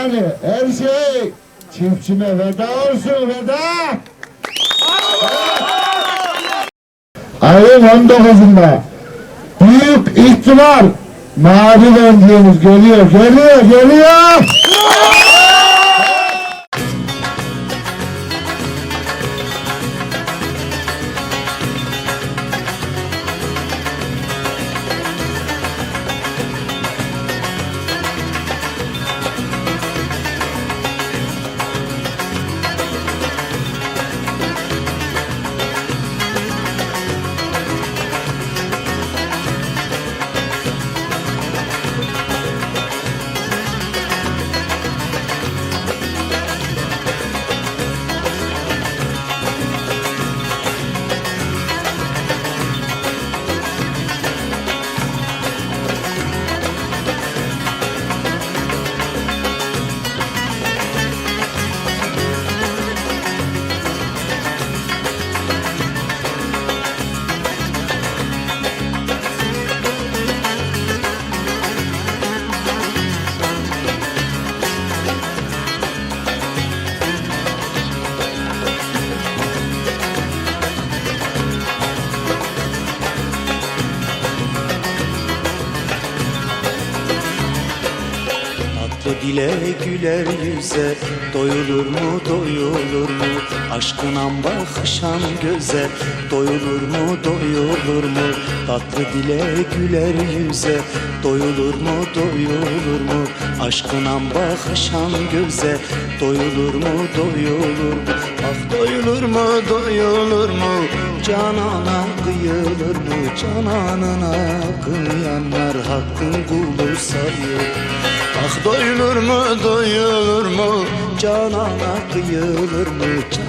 Yani her şey çiftçime veda olsun veda. Ayın 19'unda büyük ihtimal mavi döndüğümüz geliyor, geliyor, geliyor. Tatlı dile güler yüze Doyulur mu doyulur mu? Aşkına bakışan göze Doyulur mu doyulur mu? Tatlı dile güler yüze Doyulur mu doyulur mu? Aşkına bakışan göze Doyulur mu doyulur mu? Ah doyulur mu doyulur mu? Canana kıyılır mı? Cananına kıyanlar Hakkın kulu sayır Ah doyulur mu doyulur mu? Canana kıyılır mı? Can